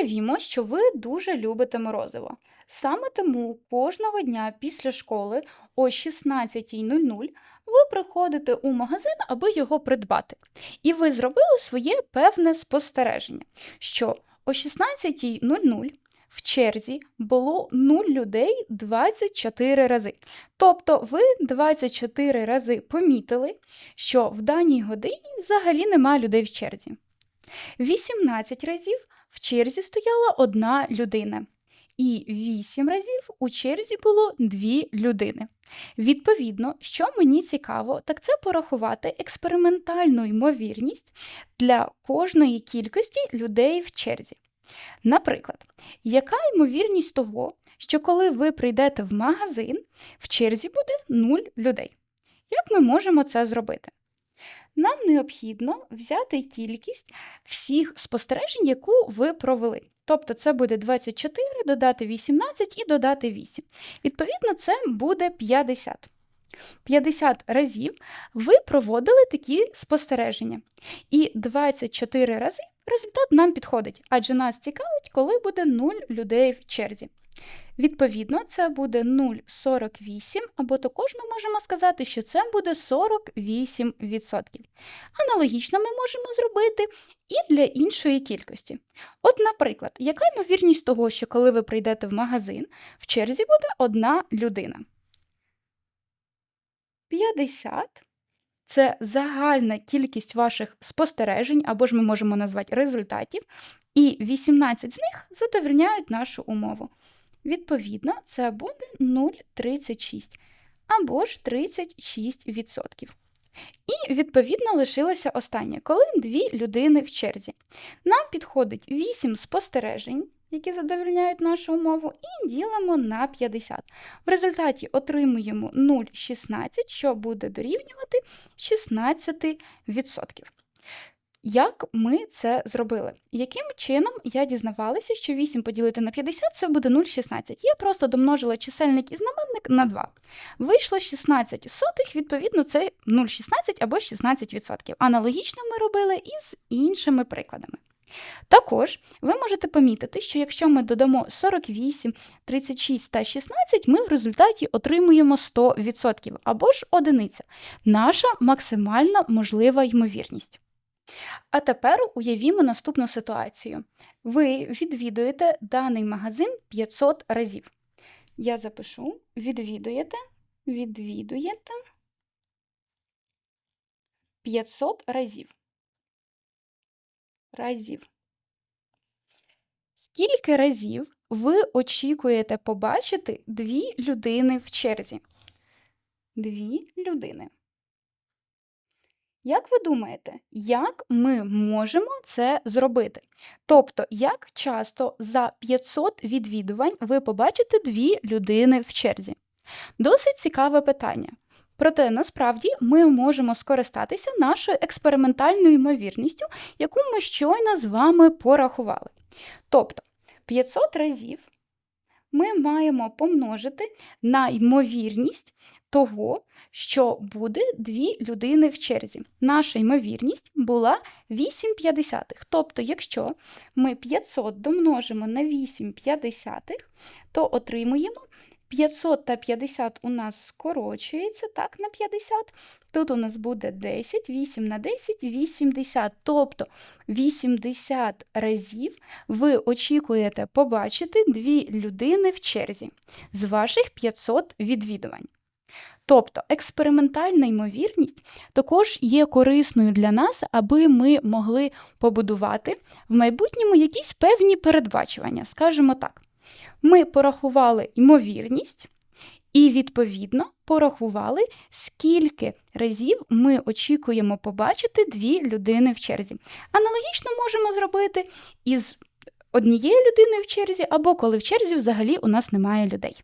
Уявімо, що ви дуже любите морозиво. Саме тому кожного дня після школи о 16.00 ви приходите у магазин, аби його придбати. І ви зробили своє певне спостереження, що о 16.00 в черзі було 0 людей 24 рази. Тобто ви 24 рази помітили, що в даній годині взагалі немає людей в черзі. 18 разів в черзі стояла одна людина. І 8 разів у черзі було 2 людини. Відповідно, що мені цікаво, так це порахувати експериментальну ймовірність для кожної кількості людей в черзі. Наприклад, яка ймовірність того, що коли ви прийдете в магазин, в черзі буде 0 людей? Як ми можемо це зробити? Нам необхідно взяти кількість всіх спостережень, яку ви провели. Тобто це буде 24, додати 18 і додати 8. Відповідно, це буде 50. 50 разів ви проводили такі спостереження. І 24 рази результат нам підходить, адже нас цікавить, коли буде 0 людей в черзі. Відповідно, це буде 0,48, або також ми можемо сказати, що це буде 48%. Аналогічно ми можемо зробити і для іншої кількості. От, наприклад, яка ймовірність того, що коли ви прийдете в магазин, в черзі буде одна людина? 50 це загальна кількість ваших спостережень, або ж ми можемо назвати результатів, і 18 з них задовольняють нашу умову. Відповідно, це буде 0,36 або ж 36%. І, відповідно, лишилося останнє, коли дві людини в черзі. Нам підходить 8 спостережень, які задовольняють нашу умову, і ділимо на 50. В результаті отримуємо 0,16, що буде дорівнювати 16%. Як ми це зробили? Яким чином я дізнавалася, що 8 поділити на 50 це буде 0,16. Я просто домножила чисельник і знаменник на 2. Вийшло 16 сотих, відповідно, це 0,16 або 16%. Аналогічно ми робили і з іншими прикладами. Також ви можете помітити, що якщо ми додамо 48, 36 та 16, ми в результаті отримуємо 100% або ж одиниця. Наша максимальна можлива ймовірність. А тепер уявімо наступну ситуацію. Ви відвідуєте даний магазин 500 разів. Я запишу: відвідуєте, відвідуєте 500 разів. Разів. Скільки разів ви очікуєте побачити дві людини в черзі? Дві людини. Як ви думаєте, як ми можемо це зробити? Тобто, як часто за 500 відвідувань ви побачите дві людини в черзі? Досить цікаве питання. Проте насправді ми можемо скористатися нашою експериментальною ймовірністю, яку ми щойно з вами порахували. Тобто 500 разів ми маємо помножити на ймовірність того, що буде дві людини в черзі. Наша ймовірність була 8,5. Тобто, якщо ми 500 домножимо на 8,5, то отримуємо 500 та 50 у нас скорочується так, на 50. Тут у нас буде 10, 8 на 10, 80. Тобто 80 разів ви очікуєте побачити дві людини в черзі з ваших 500 відвідувань. Тобто експериментальна ймовірність також є корисною для нас, аби ми могли побудувати в майбутньому якісь певні передбачування. Скажімо так, ми порахували ймовірність і, відповідно, порахували, скільки разів ми очікуємо побачити дві людини в черзі. Аналогічно можемо зробити із однією людиною в черзі, або коли в черзі взагалі у нас немає людей.